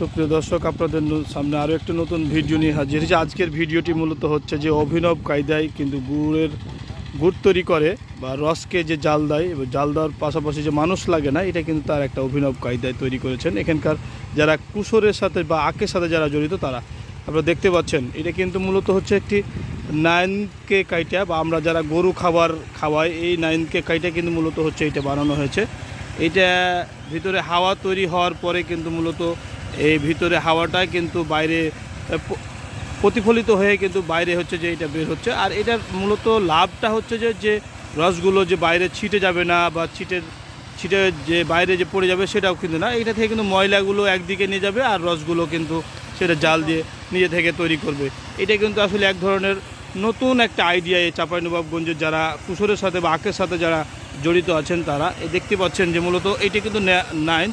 সুপ্রিয় দর্শক, আপনাদের সামনে আরও একটা নতুন ভিডিও নিয়ে হাজির। হয়েছে আজকের ভিডিওটি মূলত হচ্ছে যে অভিনব কায়দায় কিন্তু গুড়ের গুড় তৈরি করে বা রসকে যে জাল দেয় এবং জাল দেওয়ার পাশাপাশি যে মানুষ লাগে না, এটা কিন্তু তার একটা অভিনব কায়দায় তৈরি করেছেন। এখানকার যারা কুসরের সাথে বা আখের সাথে যারা জড়িত, তারা আপনারা দেখতে পাচ্ছেন, এটা কিন্তু মূলত হচ্ছে একটি নাইনকে কাইটা বা আমরা যারা গরু খাবার খাওয়াই, এই নাইনকে কাইটা কিন্তু মূলত হচ্ছে এটা বানানো হয়েছে। এটা ভিতরে হাওয়া তৈরি হওয়ার পরে কিন্তু মূলত এই ভিতরে হাওয়াটাই কিন্তু বাইরে প্রতিফলিত হয়ে কিন্তু বাইরে হচ্ছে যে এটা বের হচ্ছে। আর এটার মূলত লাভটা হচ্ছে যে যে রসগুলো যে বাইরে ছিটে যাবে না বা ছিটের, ছিটে যে বাইরে যে পড়ে যাবে সেটাও কিন্তু না। এটা থেকে কিন্তু ময়লাগুলো একদিকে নিয়ে যাবে আর রসগুলো কিন্তু সেটা জাল দিয়ে নিজে থেকে তৈরি করবে। এটা কিন্তু আসলে এক ধরনের নতুন একটা আইডিয়া এই চাঁপাইনবাবগঞ্জের যারা কুসরের সাথে বা আখের সাথে যারা জড়িত আছেন তারা দেখতে পাচ্ছেন যে মূলত এটা কিন্তু নাইন।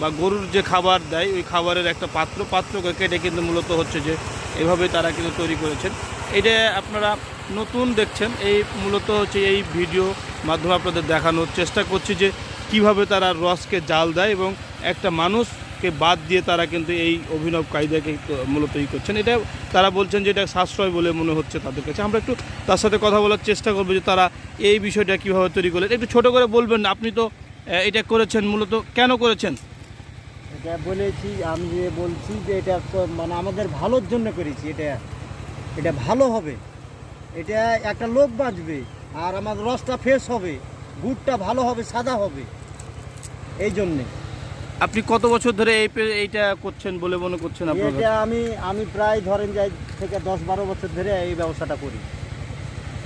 বা গরুর যে খাবার দেয়, ওই খাবারের একটা পাত্র, পাত্রকে কেটে কিন্তু মূলত হচ্ছে যে এভাবে তারা কিন্তু তৈরি করেছেন। এটা আপনারা নতুন দেখছেন, এই মূলত হচ্ছে এই ভিডিও মাধ্যমে আপনাদের দেখানোর চেষ্টা করছি যে কীভাবে তারা রসকে জাল দেয় এবং একটা মানুষকে বাদ দিয়ে তারা কিন্তু এই অভিনব কায়দাকে মূলত ই করছেন। এটা তারা বলছেন যে এটা সাশ্রয় বলে মনে হচ্ছে তাদের কাছে। আমরা একটু তার সাথে কথা বলার চেষ্টা করব যে তারা এই বিষয়টা কীভাবে তৈরি করলেন। একটু ছোট করে বলবেন আপনি তো এটা করেছেন, মূলত কেন করেছেন? এটা বলেছি আমি যে বলছি যে এটা মানে আমাদের ভালোর জন্য করেছি এটা এটা ভালো হবে। এটা একটা লোক বাঁচবে আর আমার রসটা ফ্রেশ হবে গুড়টা ভালো হবে সাদা হবে এই জন্যে। আপনি কত বছর ধরে এই এইটা করছেন বলে মনে করছেন এটা আমি আমি প্রায় ধরেন যাই থেকে দশ বারো বছর ধরে এই ব্যবসাটা করি।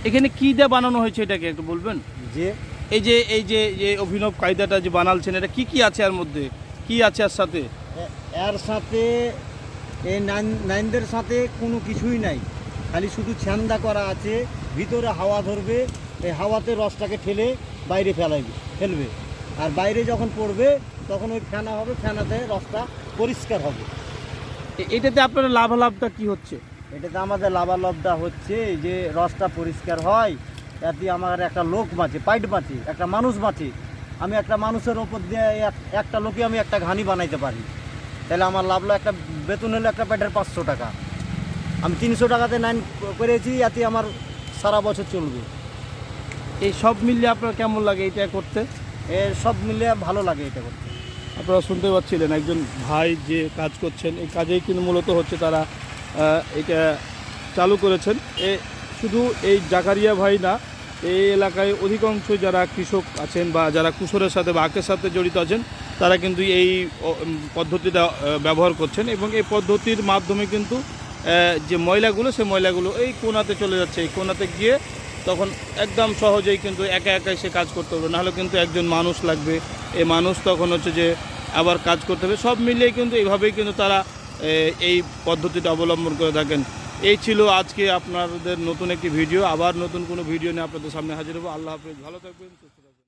এখানে কি দিয়ে বানানো হয়েছে এটাকে একটু বলবেন? যে? এই যে এই যে যে অভিনব কায়দাটা যে বানালছেন এটা কি কি আছে এর মধ্যে? কি আছে এর সাথে? এর সাথে এই নাইন নাইনদের সাথে কোনো কিছুই নাই। খালি শুধু ছ্যান্দা করা আছে ভিতরে হাওয়া ধরবে এই হাওয়াতে রসটাকে ঠেলে বাইরে ফেলাইবে ফেলবে। আর বাইরে যখন পড়বে তখন ওই ফেনা হবে ফেনাতে রসটা পরিষ্কার হবে। এটাতে আপনার লাভালাভটা কি হচ্ছে? এটাতে আমাদের লাভালাভটা হচ্ছে যে রসটা পরিষ্কার হয় এতে আমার একটা লোক বাঁচে পাইট বাঁচে একটা মানুষ বাঁচে। আমি একটা মানুষের ওপর দিয়ে এক- একটা লোকে আমি একটা ঘানি বানাইতে পারি। তাহলে আমার লাভলো একটা বেতন হলো একটা প্যাটের পাঁচশো টাকা। আমি তিনশো টাকাতে নাইন করেছি এতে আমার সারা বছর চলবে। এই সব মিলিয়ে আপনার কেমন লাগে এটা করতে? এ সব মিলিয়ে ভালো লাগে এটা করতে। আপনারা শুনতে পাচ্ছিলেন একজন ভাই যে কাজ করছেন এই কাজেই কিন্তু মূলত হচ্ছে তারা এটা চালু করেছেন। এ শুধু এই জাকারিয়া ভাই না এই এলাকায় অধিকাংশ যারা কৃষক আছেন বা যারা কুসরের সাথে বা আখের সাথে জড়িত আছেন, তারা কিন্তু এই পদ্ধতিটা ব্যবহার করছেন এবং এই পদ্ধতির মাধ্যমে কিন্তু যে ময়লাগুলো, সেই ময়লাগুলো এই কোনাতে চলে যাচ্ছে। এই কোনাতে গিয়ে তখন একদম সহজেই কিন্তু একা একাই সে কাজ করতে হবে। নাহলে কিন্তু একজন মানুষ লাগবে। এই মানুষ তখন হচ্ছে যে আবার কাজ করতে হবে। সব মিলিয়ে কিন্তু এইভাবেই কিন্তু তারা এই পদ্ধতিটা অবলম্বন করে থাকেন। এই ছিল আজকে আপনাদের নতুন একটি ভিডিও। আবার নতুন কোনো ভিডিও নিয়ে আপনাদের সামনে হাজির হব। আল্লাহ হাফিজ। ভালো থাকবেন, সুস্থ।